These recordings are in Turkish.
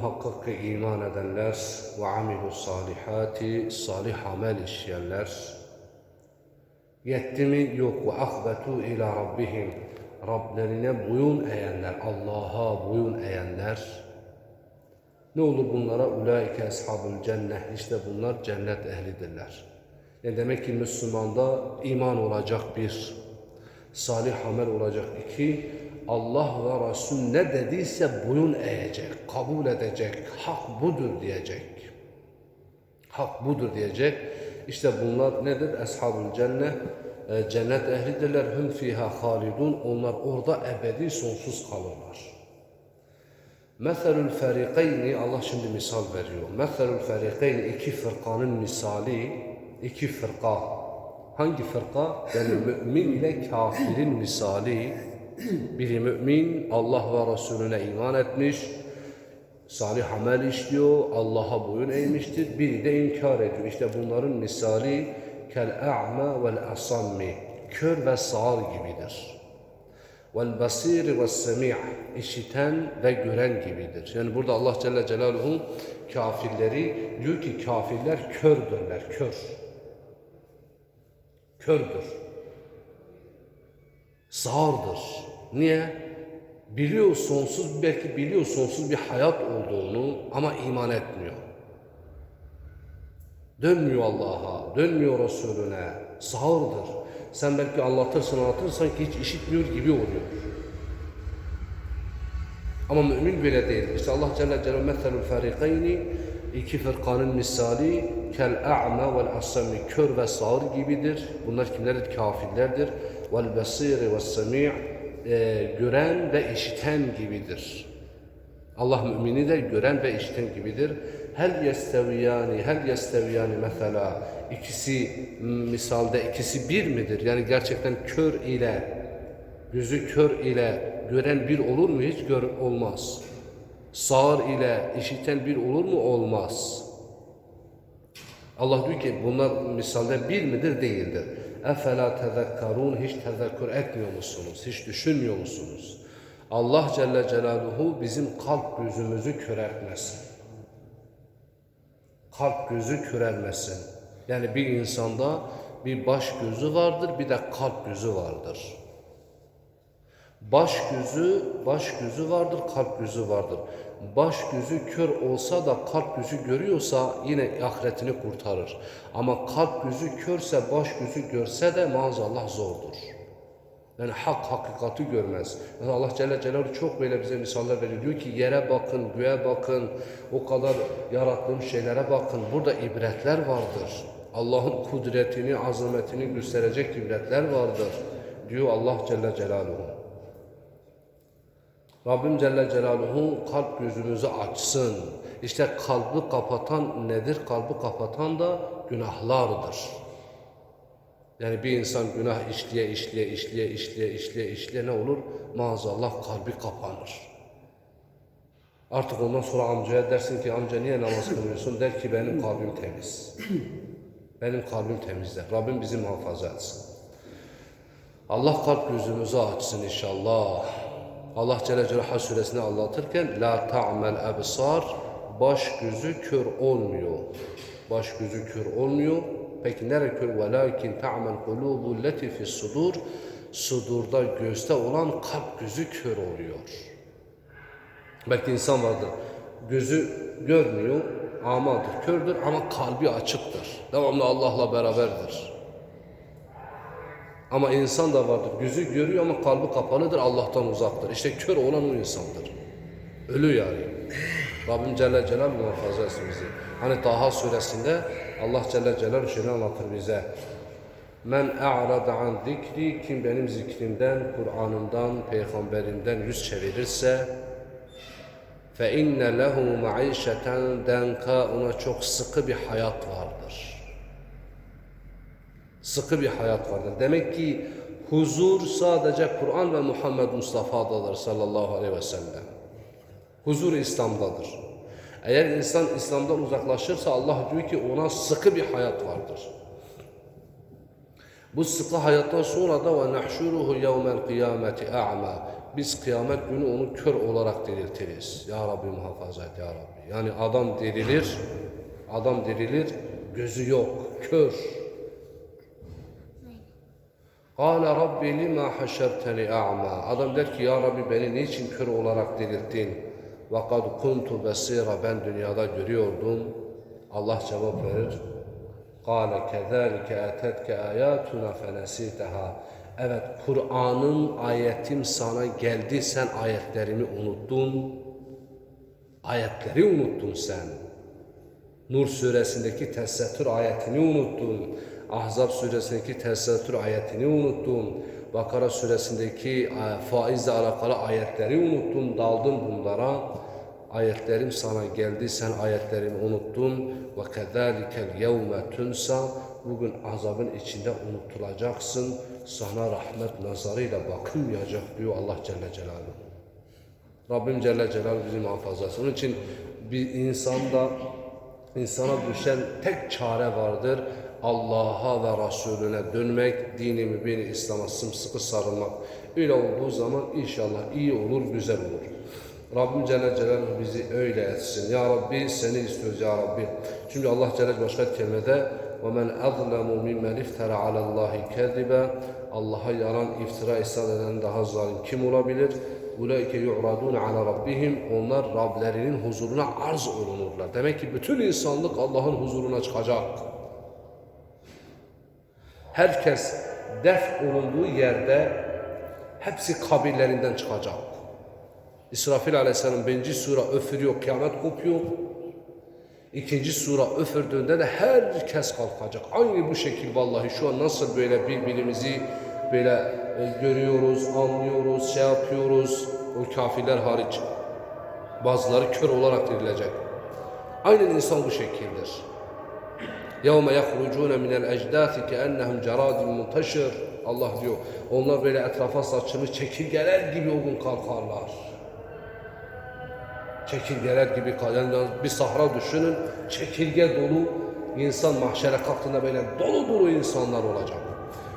muhakkak ki iman edenler ve amilu salihati salih amel işleyenler. Yetti mi? Yok. Ve akbetu ila rabbihim. Rablerine boyun eğenler Allah'a boyun eğenler. Ne olur bunlara? Ulaike ashabul cennet işte bunlar cennet ehlidirler. Ne demek ki Müslümanda iman olacak bir, salih amel olacak iki, Allah ve Resul ne dediyse boyun eğecek, kabul edecek, hak budur diyecek. Hak budur diyecek. İşte bunlar nedir? Eshabul cennet, e, cennet ehlidirler. Hüm fiha halidun. Onlar orada ebedi sonsuz kalırlar. Meselül ferikeyni Allah şimdi misal veriyor. Meselül ferikeyni iki fırkanın misali, iki fırka. Hangi fırka? Yani mümin ile kafirin misali. Biri mümin, Allah ve Resulüne iman etmiş, salih amel işliyor, Allah'a boyun eğmiştir. Biri de inkar ediyor. İşte bunların misali kel a'ma vel asammi. Kör ve sağır gibidir. Vel basir ve semi' işiten ve gören gibidir. Yani burada Allah Celle Celaluhu kafirleri diyor ki kafirler kördürler, kör. Kördür. Sağırdır. Niye? Biliyor sonsuz, belki biliyor sonsuz bir hayat olduğunu ama iman etmiyor. Dönmüyor Allah'a, dönmüyor Resulüne, sağırdır. Sen belki anlatırsın anlatırsan ki hiç işitmiyor gibi oluyor. Ama mümin böyle değil. İşte Allah Celle Celaluhu meselul farikayni iki fırkanın misali kel a'ma vel asami kör ve sağır gibidir. Bunlar kimlerdir? Kafirlerdir. Vel basiri ve semi' e, gören ve işiten gibidir. Allah mümini de gören ve işiten gibidir. Hel yesteviyani, hel yesteviyani mesela ikisi misalde ikisi bir midir? Yani gerçekten kör ile gözü kör ile gören bir olur mu? Hiç gör olmaz. Sağır ile işiten bir olur mu? Olmaz. Allah diyor ki bunlar misalde bir midir? Değildir. Efela tezekkarun hiç tezekkür etmiyor musunuz? Hiç düşünmüyor musunuz? Allah Celle Celaluhu bizim kalp gözümüzü köreltmesin. Kalp gözü körelmesin. Yani bir insanda bir baş gözü vardır, bir de kalp gözü vardır. Baş gözü, baş gözü vardır, kalp gözü vardır. Baş gözü kör olsa da kalp gözü görüyorsa yine ahiretini kurtarır. Ama kalp gözü körse baş gözü görse de maazallah zordur. Yani hak hakikati görmez. Yani Allah Celle Celaluhu çok böyle bize misaller veriyor. Diyor ki yere bakın, göğe bakın, o kadar yarattığım şeylere bakın. Burada ibretler vardır. Allah'ın kudretini, azametini gösterecek ibretler vardır. Diyor Allah Celle Celaluhu. Rabbim Celle Celaluhu kalp gözümüzü açsın. İşte kalbi kapatan nedir? Kalbi kapatan da günahlardır. Yani bir insan günah işleye, işleye, işleye, işleye, işleye, işleye ne olur? Maazallah kalbi kapanır. Artık ondan sonra amcaya dersin ki amca niye namaz kılmıyorsun? Der ki benim kalbim temiz. Benim kalbim temizler. Rabbim bizi muhafaza etsin. Allah kalp gözümüzü açsın inşallah. Allah Celle Celaluhu suresini anlatırken la ta'mel ebsar baş gözü kör olmuyor. Baş gözü kör olmuyor. Peki nere kör? Velakin ta'mel kulubu leti fi sudur. Sudurda gözde olan kalp gözü kör oluyor. Belki insan vardır. Gözü görmüyor, amadır, kördür ama kalbi açıktır. Devamlı Allah'la beraberdir. Ama insan da vardır. Gözü görüyor ama kalbi kapalıdır, Allah'tan uzaktır. İşte kör olan o insandır. Ölü yani. Rabbim Celle Celaluhu muhafaza etsin bizi. Hani Taha suresinde Allah Celle Celaluhu şöyle anlatır bize. Men a'rada an zikri kim benim zikrimden, Kur'an'ımdan, peygamberimden yüz çevirirse fe inne lehu maişeten denka ona çok sıkı bir hayat vardır. Sıkı bir hayat vardır. Demek ki huzur sadece Kur'an ve Muhammed Mustafa'dadır sallallahu aleyhi ve sellem. Huzur İslam'dadır. Eğer insan İslam'dan uzaklaşırsa Allah diyor ki ona sıkı bir hayat vardır. Bu sıkı hayattan sonra da ve nahşuruhu yevmel kıyameti a'ma. biz kıyamet günü onu kör olarak diriltiriz. Ya Rabbi muhafaza et ya Rabbi. Yani adam dirilir, adam dirilir, gözü yok, kör. Kâle Rabbi lima haşerteni a'ma. Adam der ki ya Rabbi beni niçin kör olarak dirilttin? Ve kad kuntu besira ben dünyada görüyordum. Allah cevap verir. Kâle kezâlike etetke âyâtuna fenesîteha. Evet Kur'an'ın ayetim sana geldi sen ayetlerimi unuttun. Ayetleri unuttun sen. Nur suresindeki tesettür ayetini unuttun. Ahzab suresindeki tesettür ayetini unuttun. Bakara suresindeki e, faizle alakalı ayetleri unuttun, daldın bunlara. Ayetlerim sana geldi, sen ayetlerimi unuttun. Ve kezalikel yevme tunsa. Bugün azabın içinde unutulacaksın. Sana rahmet nazarıyla bakılmayacak diyor Allah Celle Celaluhu. Rabbim Celle Celaluhu bizi muhafaza etsin. Onun için bir insanda insana düşen tek çare vardır. Allah'a ve Resulüne dönmek, dini mübini İslam'a sımsıkı sarılmak. Öyle olduğu zaman inşallah iyi olur, güzel olur. Rabbim Celle Celaluhu bizi öyle etsin. Ya Rabbi seni istiyoruz ya Rabbi. Çünkü Allah Celle başka kelimede وَمَنْ أَظْلَمُ مِمَّنْ اِفْتَرَ عَلَى اللّٰهِ كَذِبًا Allah'a yalan iftira isnat eden daha zalim kim olabilir? Ulaike yu'radun ala rabbihim. Onlar Rablerinin huzuruna arz olunurlar. Demek ki bütün insanlık Allah'ın huzuruna çıkacak. Herkes def olunduğu yerde hepsi kabirlerinden çıkacak. İsrafil aleyhisselam birinci sura öfürüyor, kıyamet kopuyor. İkinci sura öfürdüğünde de herkes kalkacak. Aynı bu şekil vallahi şu an nasıl böyle birbirimizi böyle e, görüyoruz, anlıyoruz, şey yapıyoruz. O kafirler hariç. Bazıları kör olarak dirilecek. Aynen insan bu şekildir. يَوْمَ يَخْرُجُونَ مِنَ الْاَجْدَاثِ كَأَنَّهُمْ جَرَادٍ مُنْتَشِرٍ Allah diyor, onlar böyle etrafa saçılmış çekirgeler gibi o gün kalkarlar. Çekirgeler gibi yani bir sahra düşünün, çekirge dolu insan mahşere kalktığında böyle dolu dolu insanlar olacak.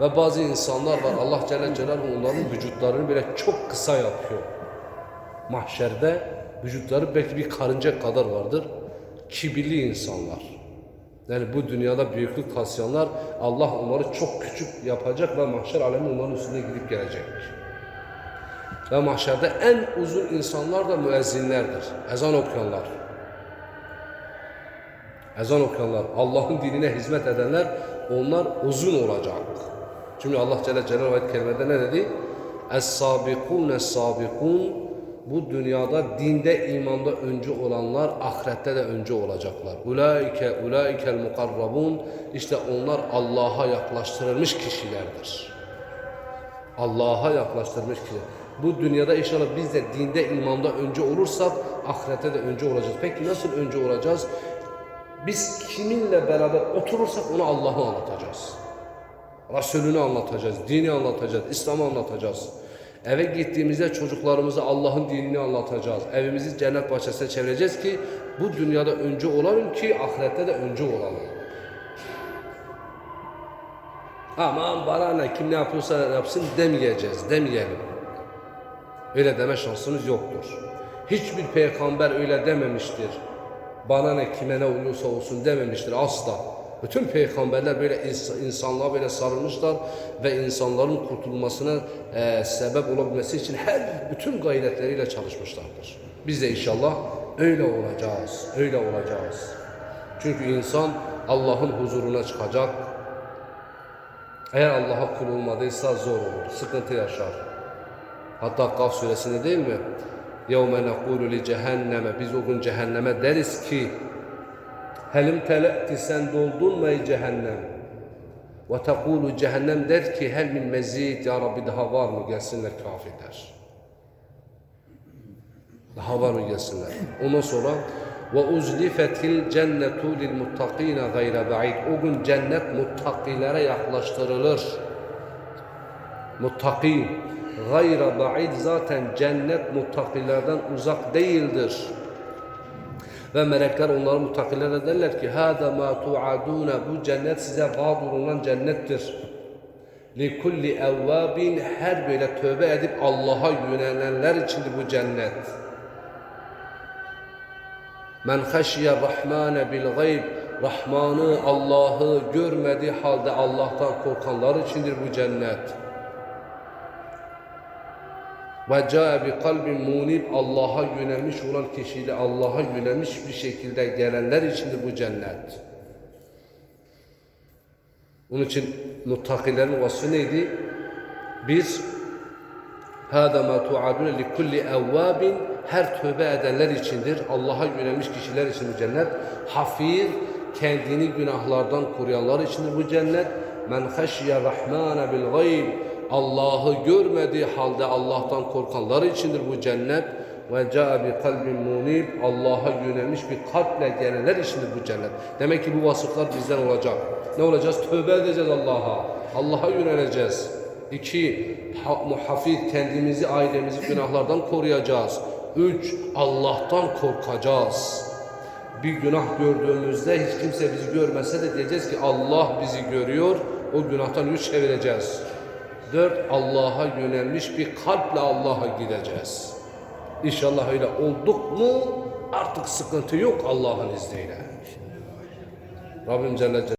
Ve bazı insanlar var Allah Celle Celaluhu onların vücutlarını böyle çok kısa yapıyor. Mahşerde vücutları belki bir karınca kadar vardır. Kibirli insanlar. Yani bu dünyada büyüklük taslayanlar Allah onları çok küçük yapacak ve mahşer alemi onların üstüne gidip gelecektir. Ve mahşerde en uzun insanlar da müezzinlerdir. Ezan okuyanlar. Ezan okuyanlar, Allah'ın dinine hizmet edenler onlar uzun olacak. Çünkü Allah Celle Celaluhu ayet kerimede ne dedi? Es-sabikun es-sabikun bu dünyada dinde imanda önce olanlar ahirette de önce olacaklar. Ulaike ulaikel mukarrabun işte onlar Allah'a yaklaştırılmış kişilerdir. Allah'a yaklaştırmış kişiler. Bu dünyada inşallah biz de dinde imanda önce olursak ahirette de önce olacağız. Peki nasıl önce olacağız? Biz kiminle beraber oturursak onu Allah'ı anlatacağız. Resulünü anlatacağız, dini anlatacağız, İslam'ı anlatacağız. Eve gittiğimizde çocuklarımıza Allah'ın dinini anlatacağız. Evimizi cennet bahçesine çevireceğiz ki bu dünyada önce olalım ki ahirette de önce olalım. Aman bana ne kim ne yapıyorsa yapsın demeyeceğiz, demeyelim. Öyle deme şansımız yoktur. Hiçbir peygamber öyle dememiştir. Bana ne kime ne oluyorsa olsun dememiştir asla. Bütün peygamberler böyle ins- insanlığa böyle sarılmışlar ve insanların kurtulmasına e, sebep olabilmesi için her bütün gayretleriyle çalışmışlardır. Biz de inşallah öyle olacağız, öyle olacağız. Çünkü insan Allah'ın huzuruna çıkacak. Eğer Allah'a kul olmadıysa zor olur, sıkıntı yaşar. Hatta Kaf suresinde değil mi? يَوْمَ نَقُولُ لِجَهَنَّمَ Biz o gün cehenneme deriz ki Helim tele'ti sen doldun cehennem? Ve tekulu cehennem der ki hel min mezid ya Rabbi daha var mı gelsinler kafi der. Daha var mı gelsinler. Ondan sonra ve uzlifetil cennetu lil muttakine gayre ba'id. O gün cennet muttakilere yaklaştırılır. Muttaki gayre ba'id zaten cennet muttakilerden uzak değildir. Ve melekler onlara mutakilere derler ki Hâdâ mâ tu'adûne Bu cennet size vaad olunan cennettir. Kulli evvabin her böyle tövbe edip Allah'a yönelenler içindir bu cennet. Men rahmane bil gayb Rahmanı, Allah'ı görmediği halde Allah'tan korkanlar içindir bu cennet. Ve cae bi kalbin munib Allah'a yönelmiş olan kişiyle Allah'a yönelmiş bir şekilde gelenler içindir bu cennet. Onun için muttakilerin vasfı neydi? Biz mâ tu'adûne li kulli evvâbin her tövbe edenler içindir. Allah'a yönelmiş kişiler için bu cennet. Hafir kendini günahlardan koruyanlar içindir bu cennet. Haşiye rahmâne bil gayb Allah'ı görmediği halde Allah'tan korkanlar içindir bu cennet. Ve ca'a bi kalbin munib Allah'a yönelmiş bir kalple gelenler içindir bu cennet. Demek ki bu vasıflar bizden olacak. Ne olacağız? Tövbe edeceğiz Allah'a. Allah'a yöneleceğiz. İki, ha- muhafif kendimizi, ailemizi günahlardan koruyacağız. Üç, Allah'tan korkacağız. Bir günah gördüğümüzde hiç kimse bizi görmese de diyeceğiz ki Allah bizi görüyor. O günahtan yüz çevireceğiz. Dört, Allah'a yönelmiş bir kalple Allah'a gideceğiz. İnşallah öyle olduk mu artık sıkıntı yok Allah'ın izniyle. Rabbim Celle Celaluhu